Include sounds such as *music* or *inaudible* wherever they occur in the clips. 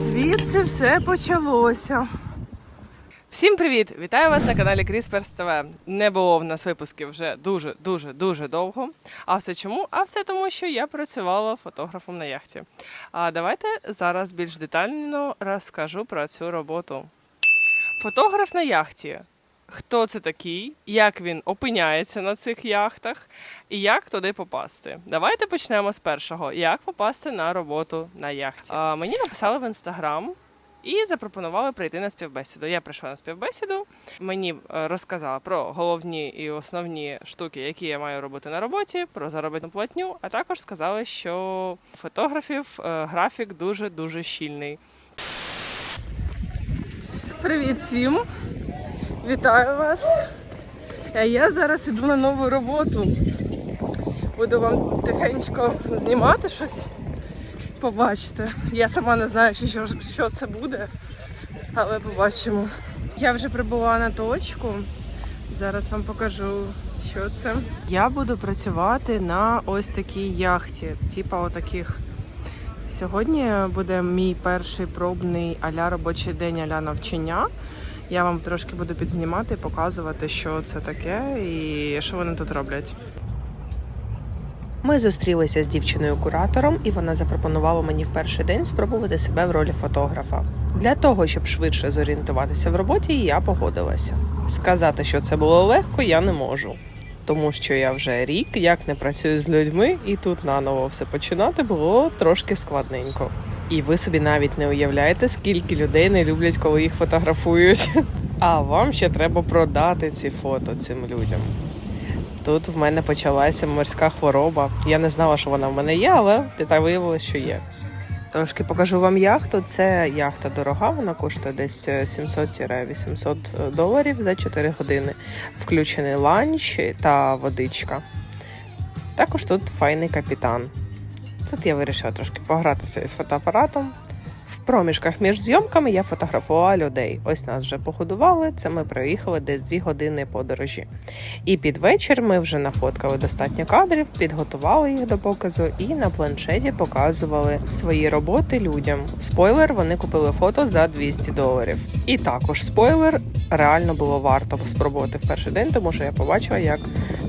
Звідси все почалося. Всім привіт! Вітаю вас на каналі Кріспер ТВ. Не було в нас випусків вже дуже, дуже, дуже довго. А все чому? А все тому, що я працювала фотографом на яхті. А давайте зараз більш детально розкажу про цю роботу. Фотограф на яхті. Хто це такий, як він опиняється на цих яхтах і як туди попасти? Давайте почнемо з першого: як попасти на роботу на яхті. А, мені написали в інстаграм і запропонували прийти на співбесіду. Я прийшла на співбесіду. Мені е, розказали про головні і основні штуки, які я маю робити на роботі, про заробітну платню. А також сказали, що фотографів е, графік дуже дуже щільний. Привіт всім! Вітаю вас! Я зараз іду на нову роботу. Буду вам тихенько знімати щось. Побачите. Я сама не знаю, що, що це буде, але побачимо. Я вже прибула на точку. Зараз вам покажу, що це. Я буду працювати на ось такій яхті, типа отаких. Сьогодні буде мій перший пробний аля робочий день аля навчання. Я вам трошки буду підзнімати, показувати, що це таке і що вони тут роблять. Ми зустрілися з дівчиною-куратором, і вона запропонувала мені в перший день спробувати себе в ролі фотографа. Для того, щоб швидше зорієнтуватися в роботі, я погодилася. Сказати, що це було легко, я не можу. Тому що я вже рік як не працюю з людьми, і тут наново все починати було трошки складненько. І ви собі навіть не уявляєте, скільки людей не люблять, коли їх фотографують. А вам ще треба продати ці фото цим людям. Тут в мене почалася морська хвороба. Я не знала, що вона в мене є, але так виявилося, що є. Трошки покажу вам яхту. Це яхта дорога, вона коштує десь 700-800 доларів за 4 години. Включений ланч та водичка. Також тут файний капітан. Тут я вирішила трошки погратися із фотоапаратом. В проміжках між зйомками я фотографувала людей. Ось нас вже погодували. Це ми проїхали десь 2 години подорожі. І під вечір ми вже нафоткали достатньо кадрів, підготували їх до показу і на планшеті показували свої роботи людям. Спойлер, вони купили фото за 200 доларів. І також спойлер, реально було варто спробувати в перший день, тому що я побачила, як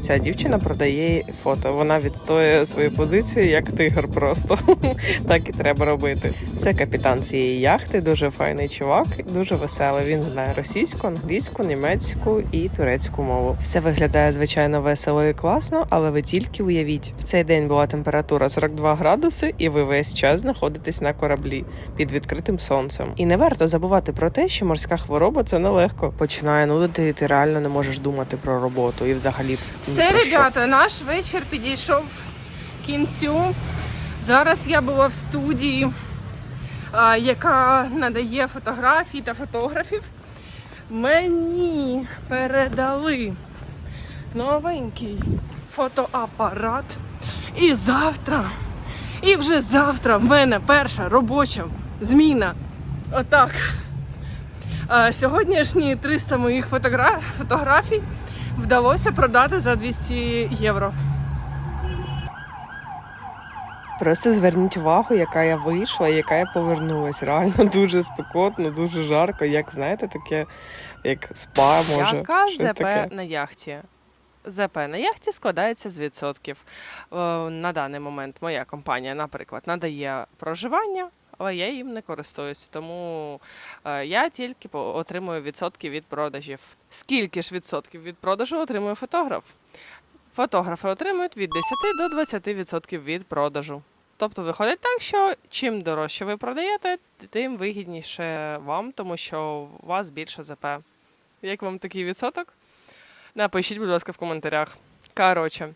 ця дівчина продає фото. Вона відстоює свою позицію як тигр просто. *laughs* так і треба робити. Це капітан цієї яхти, дуже файний чувак, дуже веселий. Він знає російську, англійську, німецьку і турецьку мову. Все виглядає звичайно весело і класно, але ви тільки уявіть, в цей день була температура 42 градуси, і ви весь час знаходитесь на кораблі під відкритим сонцем. І не варто забувати про те, що морська хвороба це нелегко. Починає нудити, і ти реально не можеш думати про роботу і взагалі Все, ребята, наш вечір підійшов кінцю. Зараз я була в студії, яка надає фотографії та фотографів. Мені передали новенький фотоапарат. І завтра, і вже завтра в мене перша робоча зміна. Отак. Сьогоднішні 300 моїх фотографій вдалося продати за 200 євро. Просто зверніть увагу, яка я вийшла, яка я повернулась. Реально дуже спекотно, дуже жарко. Як знаєте, таке як спа може. Яка щось ЗП таке. на яхті? ЗП на яхті складається з відсотків. Е, На даний момент моя компанія, наприклад, надає проживання, але я їм не користуюсь, тому е, я тільки отримую відсотки від продажів. Скільки ж відсотків від продажу отримує фотограф? Фотографи отримують від 10 до 20 відсотків від продажу. Тобто виходить так, що чим дорожче ви продаєте, тим вигідніше вам, тому що у вас більше ЗП. Як вам такий відсоток? Напишіть, будь ласка, в коментарях. Коротше,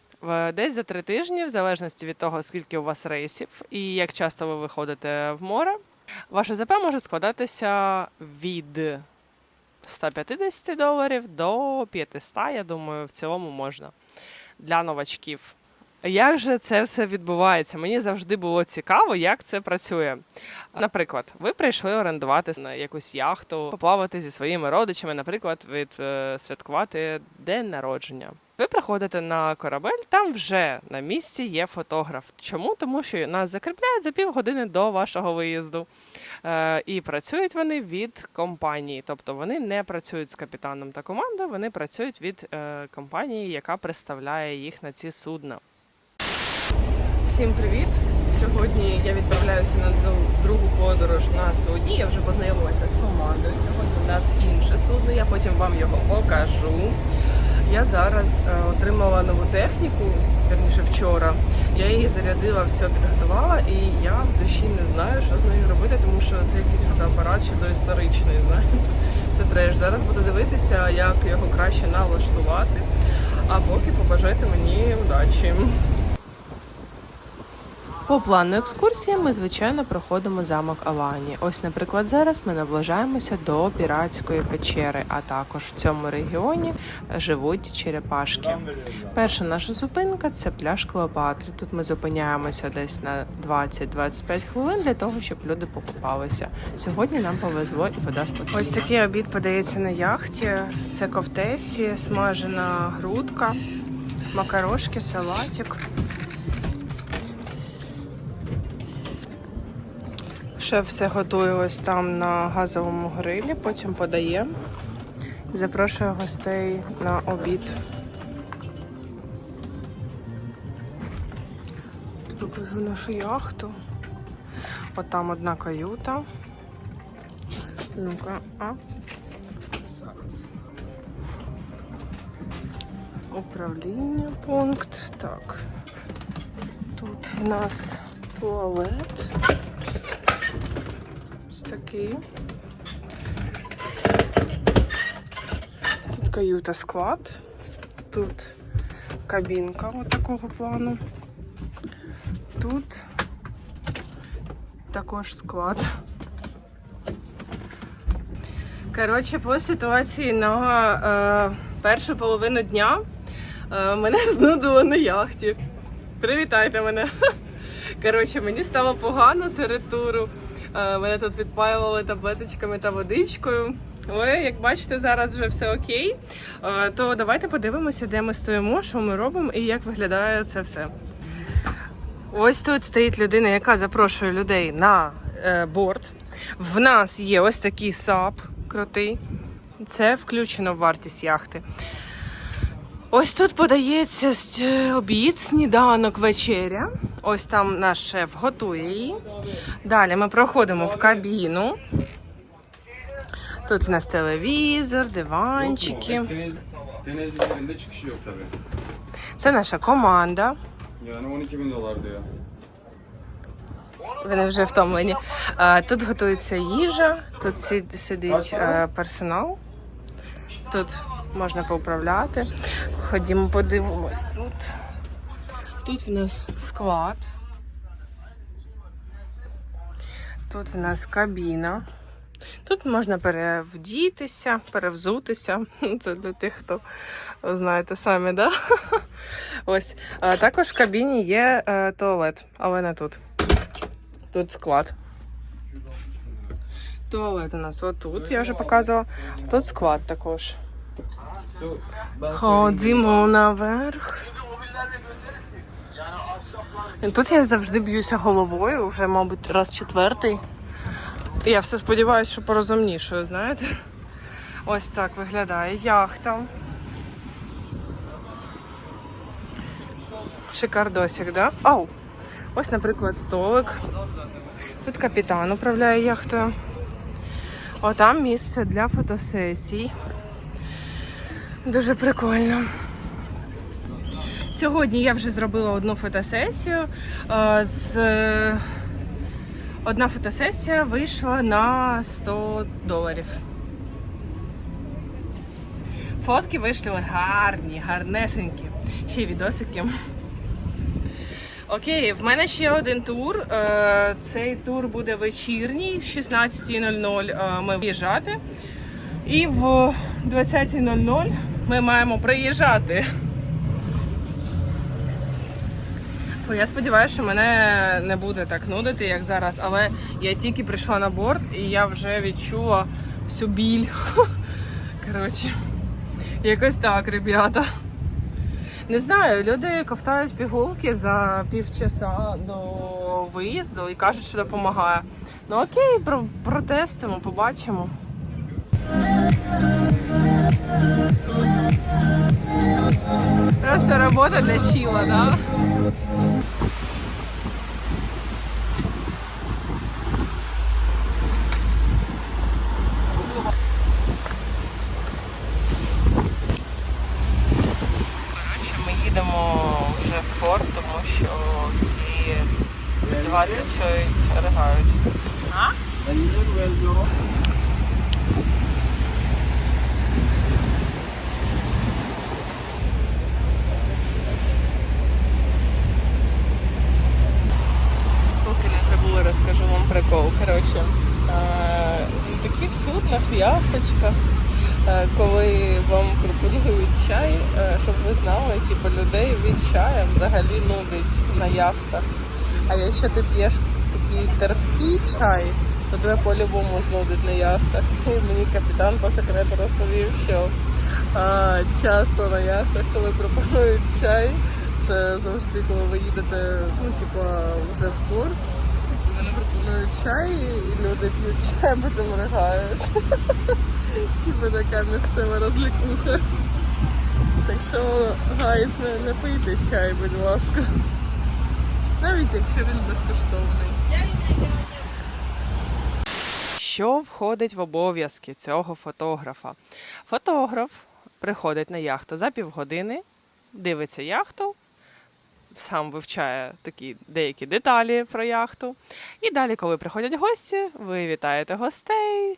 десь за три тижні, в залежності від того, скільки у вас рейсів і як часто ви виходите в море, ваше ЗП може складатися від 150 доларів до 500, я думаю, в цілому можна для новачків. Як же це все відбувається? Мені завжди було цікаво, як це працює. Наприклад, ви прийшли орендувати на якусь яхту, поплавати зі своїми родичами, наприклад, відсвяткувати день народження. Ви приходите на корабель, там вже на місці є фотограф. Чому? Тому що нас закріпляють за півгодини до вашого виїзду. Е, і працюють вони від компанії, тобто вони не працюють з капітаном та командою, вони працюють від е, компанії, яка представляє їх на ці судна. Всім привіт! Сьогодні я відправляюся на дру- другу подорож на судні. Я вже познайомилася з командою. Сьогодні у нас інше судно. Я потім вам його покажу. Я зараз е, отримала нову техніку, верніше вчора. Я її зарядила, все підготувала, і я в душі не знаю, що з нею робити, тому що це якийсь фотоапарат ще доісторичний. знаєте. Це треш. Зараз буду дивитися, як його краще налаштувати. А поки побажайте мені удачі. По плану екскурсії ми, звичайно, проходимо замок Алані. Ось, наприклад, зараз ми наближаємося до піратської печери, а також в цьому регіоні живуть черепашки. Перша наша зупинка це пляж Клеопатри. Тут ми зупиняємося десь на 20-25 хвилин для того, щоб люди покупалися. Сьогодні нам повезло і вода спокійна. Ось такий обід подається на яхті. Це ковтесі, смажена грудка, макарошки, салатик. Шеф все готує ось там на газовому грилі, потім подає. Запрошує гостей на обід. Покажу нашу яхту. От там одна каюта. Ну-ка, а. Зараз. Управління пункт. Так. Тут в нас туалет. Такий. Тут каюта склад. Тут кабінка от такого плану. Тут також склад. Коротше, по ситуації на е, першу половину дня е, мене *laughs* знудило на яхті. Привітайте мене. *laughs* Коротше, мені стало погано серед туру. Е, Мене тут відпаювали таблеточками та водичкою. Але як бачите, зараз вже все окей. Е, То давайте подивимося, де ми стоїмо, що ми робимо і як виглядає це все. Ось тут стоїть людина, яка запрошує людей на е, борт. В нас є ось такий САП крутий. Це включено в вартість яхти. Ось тут подається обід, сніданок, вечеря. Ось там наш шеф готує її. Далі ми проходимо в кабіну. Тут у нас телевізор, диванчики. Deniz, deniz üzerinde çıkışı yok tabi. Це наша команда. Yani 12 bin dolar diyor. Вони вже втомлені. А, Тут готується їжа, тут сид- сидить е, персонал. Тут можна поуправляти. Ходімо, подивимось тут. Тут в нас склад. Тут в нас кабіна. Тут можна перевдітися, перевзутися. *laughs* Це для тих, хто знаєте самі, да? *laughs* Ось. А також в кабіні є е, туалет, але не тут. Тут склад. Туалет у нас отут, я вже показувала. Тут склад також. Ben наверх. Тут я завжди б'юся головою, вже, мабуть, раз четвертий. Я все сподіваюся, що порозумнішою, знаєте. Ось так виглядає яхта. Шикардосик, да? Ау! Ось, наприклад, столик. Тут капітан управляє яхтою. Отам місце для фотосесій. Дуже прикольно. Сьогодні я вже зробила одну фотосесію. Е, З... Одна фотосесія вийшла на 100 доларів. Фотки вийшли гарні, гарнесенькі. Ще й відосики. Окей, в мене ще один тур. Е, Цей тур буде вечірній, з 16.00 е, ми виїжджати. І в 20.00 ми маємо приїжджати. Бо я сподіваюся, що мене не буде так нудити, як зараз. Але я тільки прийшла на борт і я вже відчула всю біль. *laughs* Коротше, якось так, ребята. Не знаю, люди ковтають пігулки за півчаса до виїзду і кажуть, що допомагає. Ну окей, про- протестимо, побачимо. Просто робота для чіла, да? Коротше, ми їдемо вже в порт, тому що всі 20 чоловік ригають. А? Поки не забула, розкажу вам прикол. Коротше, е, на таких суднах, яхточках, е, коли вам пропонують чай, е, щоб ви знали, типу, людей від чаю взагалі нудить на яхтах. А якщо ти п'єш такий терпкий чай, то тебе по-любому знудить на яхтах. І мені капітан по секрету розповів, що а, часто на яхтах, коли пропонують чай, це завжди, коли ви їдете, ну, типа, вже в порт. Вони пропонують чай, і люди п'ють чай, потім ригають. *laughs* Типа така місцева розлікуха. Так що, гайс, не, не пийте чай, будь ласка. Навіть якщо він безкоштовний. Що входить в обов'язки цього фотографа? Фотограф приходить на яхту за півгодини, дивиться яхту, сам вивчає такі деякі деталі про яхту. І далі, коли приходять гості, ви вітаєте гостей, е,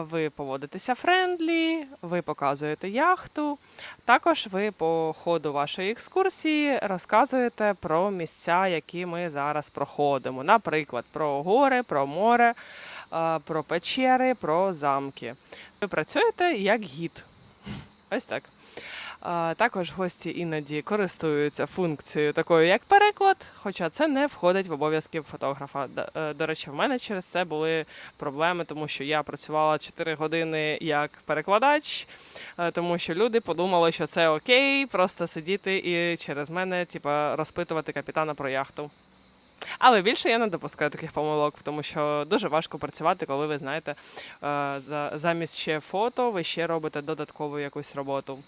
ви поводитеся френдлі, ви показуєте яхту. Також ви по ходу вашої екскурсії розказуєте про місця, які ми зараз проходимо. Наприклад, про гори, про море, про печери, про замки. Ви працюєте як гід. Ось так. Також гості іноді користуються функцією такою, як переклад, хоча це не входить в обов'язки фотографа. Е, До речі, в мене через це були проблеми, тому що я працювала 4 години як перекладач, е, тому що люди подумали, що це окей, просто сидіти і через мене, типа, розпитувати капітана про яхту. Але більше я не допускаю таких помилок, тому що дуже важко працювати, коли ви знаєте, е, за- замість ще фото ви ще робите додаткову якусь роботу.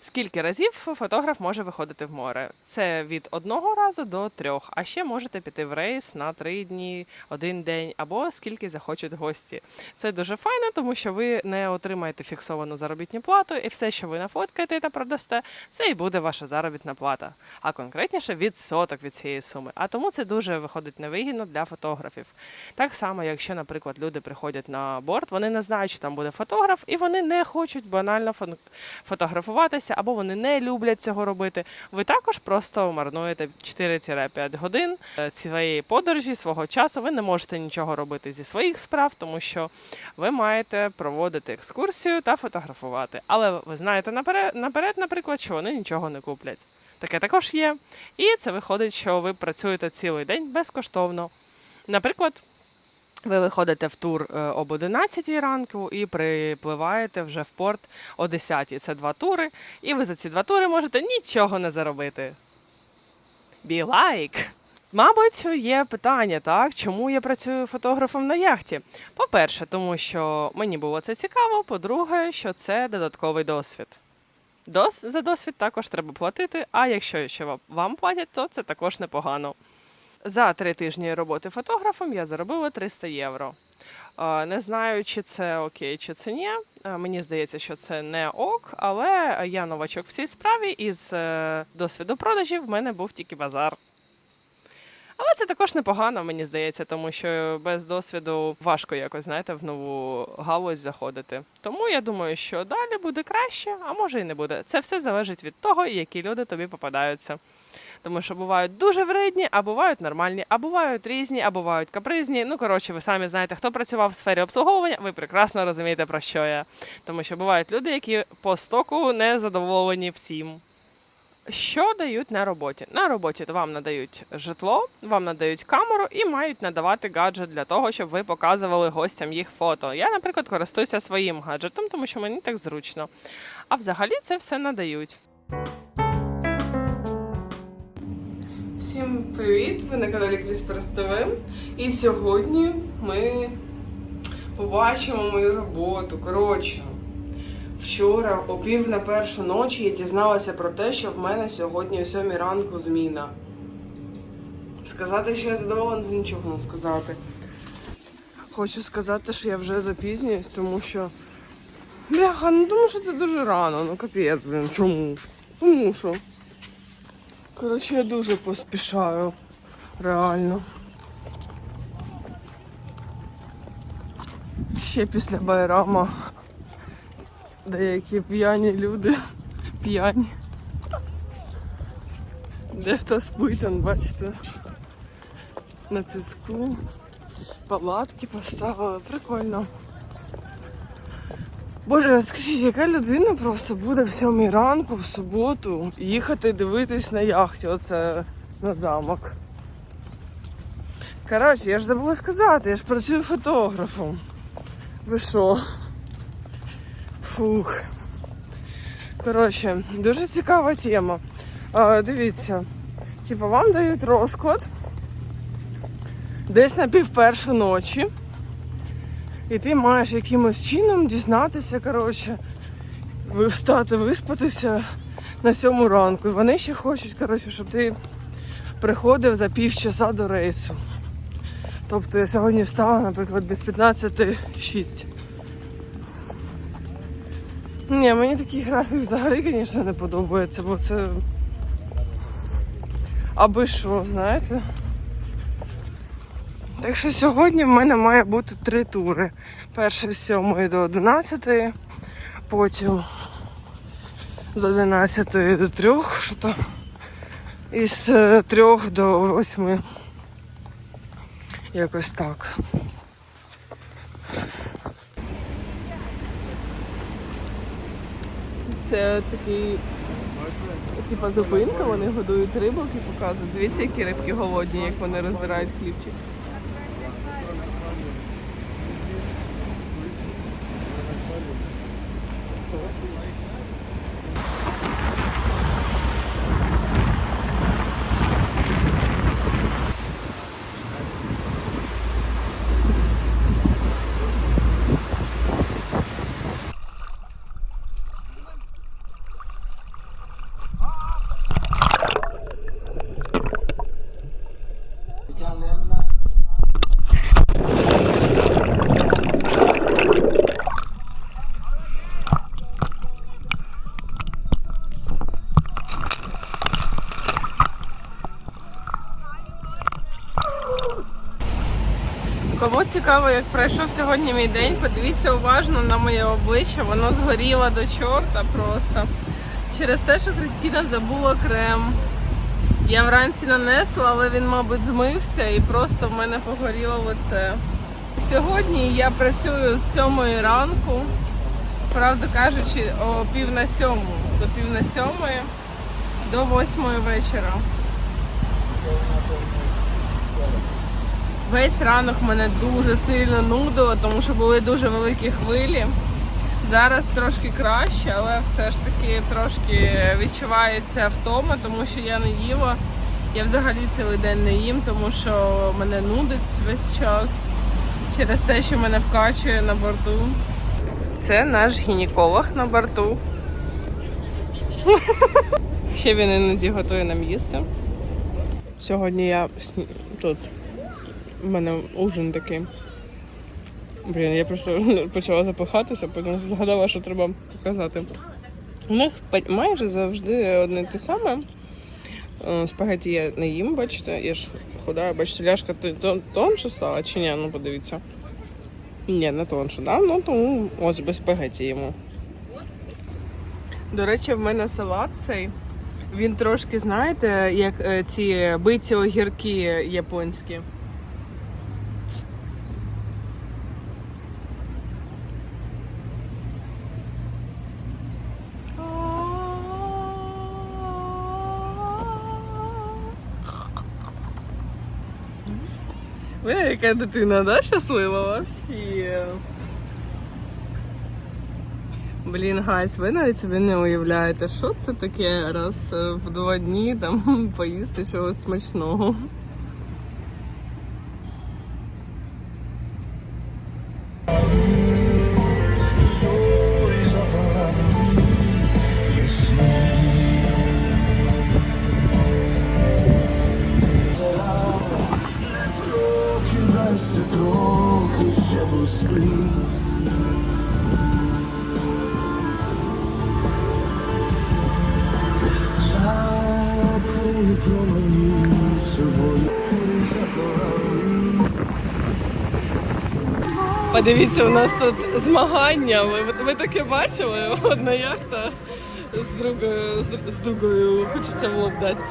Скільки разів фотограф може виходити в море? Це від одного разу до трьох. А ще можете піти в рейс на три дні, один день або скільки захочуть гості. Це дуже файно, тому що ви не отримаєте фіксовану заробітну плату, і все, що ви нафоткаєте та продасте, це і буде ваша заробітна плата. А конкретніше відсоток від цієї суми. А тому це дуже виходить невигідно для фотографів. Так само, якщо, наприклад, люди приходять на борт, вони не знають, що там буде фотограф, і вони не хочуть банально фон- фотографуватися, або вони не люблять цього робити. Ви також просто марнуєте 4-5 годин е, своєї подорожі, свого часу. Ви не можете нічого робити зі своїх справ, тому що ви маєте проводити екскурсію та фотографувати. Але ви знаєте наперед, наприклад, що вони нічого не куплять. Таке також є. І це виходить, що ви працюєте цілий день безкоштовно. Наприклад, ви виходите в тур е, об 11 ранку і припливаєте вже в порт о 10. Це два тури, і ви за ці два тури можете нічого не заробити. Be like! Мабуть, є питання, так, чому я працюю фотографом на яхті. По-перше, тому що мені було це цікаво. По-друге, що це додатковий досвід. Дос, за досвід також треба платити, а якщо ще вам- вам платять, то це також непогано. За три тижні роботи фотографом я заробила 300 євро. Не знаю, чи це окей, чи це ні. Мені здається, що це не ок, але я новачок в цій справі, і з е, досвіду продажів в мене був тільки базар. Але це також непогано, мені здається, тому що без досвіду важко якось, знаєте, в нову галузь заходити. Тому я думаю, що далі буде краще, а може і не буде. Це все залежить від того, які люди тобі попадаються. Тому що бувають дуже вредні, а бувають нормальні, а бувають різні, а бувають капризні. Ну, коротше, ви самі знаєте, хто працював в сфері обслуговування, ви прекрасно розумієте, про що я. Тому що бувають люди, які по стоку не задоволені всім. Що дають на роботі? На роботі вам надають житло, вам надають камеру і мають надавати гаджет для того, щоб ви показували гостям їх фото. Я, наприклад, користуюся своїм гаджетом, тому що мені так зручно. А взагалі це все надають. Всім привіт! Ви на каналі Кріспер ТВ. І сьогодні ми побачимо мою роботу. Коротше, вчора о пів на першу ночі я дізналася про те, що в мене сьогодні о сьомій ранку зміна. Сказати, що я задоволена, це нічого не сказати. Хочу сказати, що я вже запізнююсь, тому що. Бляха, ну тому що це дуже рано, ну капець, блін, чому? Тому що. Коротше, я дуже поспішаю. Реально. Ще після Байрама деякі п'яні люди. П'яні. Дехто спить, он, бачите. На тиску. Палатки поставили. Прикольно. Боже, скажіть, яка людина просто буде в сьомій ранку в суботу їхати дивитись на яхті, оце на замок. Коротше, я ж забула сказати, я ж працюю фотографом. Ви що? Фух. Коротше, дуже цікава тема. А, дивіться, типу, вам дають розклад десь на пів першу ночі. І ти маєш якимось чином дізнатися, коротше, встати, виспатися на сьому ранку. І вони ще хочуть, коротше, щоб ти приходив за півчаса до рейсу. Тобто я сьогодні встала, наприклад, без 15.06. Ні, мені такий графік взагалі, звісно, не подобається, бо це. Аби що, знаєте? Так що сьогодні в мене має бути три тури. Перший з 7 до 11, потім з 11 до 3, що то, і з 3 до 8. Якось так. Це такий, типа зупинка, вони годують рибок і показують. Дивіться, які рибки голодні, як вони роздирають хлібчик. Кому цікаво, як пройшов сьогодні мій день, подивіться уважно на моє обличчя. Воно згоріло до чорта просто. Через те, що Христіна забула крем. Я вранці нанесла, але він, мабуть, змився і просто в мене погоріло лице. Сьогодні я працюю з сьомої ранку, правду кажучи, о пів на сьому. З пів на сьомої до восьмої вечора. Весь ранок мене дуже сильно нудило, тому що були дуже великі хвилі. Зараз трошки краще, але все ж таки трошки відчувається втома, тому що я не їла. Я взагалі цілий день не їм, тому що мене нудить весь час через те, що мене вкачує на борту. Це наш гінеколог на борту. *laughs* Ще він іноді готує нам їсти. Сьогодні я тут у мене ужин такий. Блін, я просто *laughs* почала запихатися, потім згадала, що треба показати. У них майже завжди одне те саме. Е, Спагеті я не їм, бачите, я ж худаю, бачите, ляшка то- то- тонше стала чи ні? Ну подивіться. Ні, не тонше, да? Ну тому ось без спагеті йому. До речі, в мене салат цей. Він трошки, знаєте, як е, ці биті огірки японські. Яка дитина, да, щаслива вообще. Блін, гайс, ви навіть собі не уявляєте, що це таке раз в два дні там *laughs* поїсти чогось смачного. Подивіться, у нас тут змагання. Ви, ви таке бачили? Одна яхта з другою, з, з другою, хочеться в лоб дати,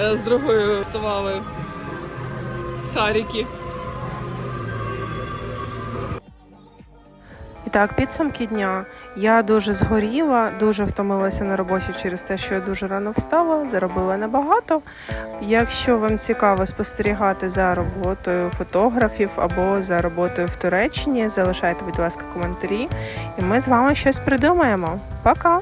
е, з другою вставали саріки. І так, підсумки дня. Я дуже згоріла, дуже втомилася на роботі через те, що я дуже рано встала, заробила набагато. Якщо вам цікаво спостерігати за роботою фотографів або за роботою в Туреччині, залишайте, будь ласка, коментарі, і ми з вами щось придумаємо. Пока!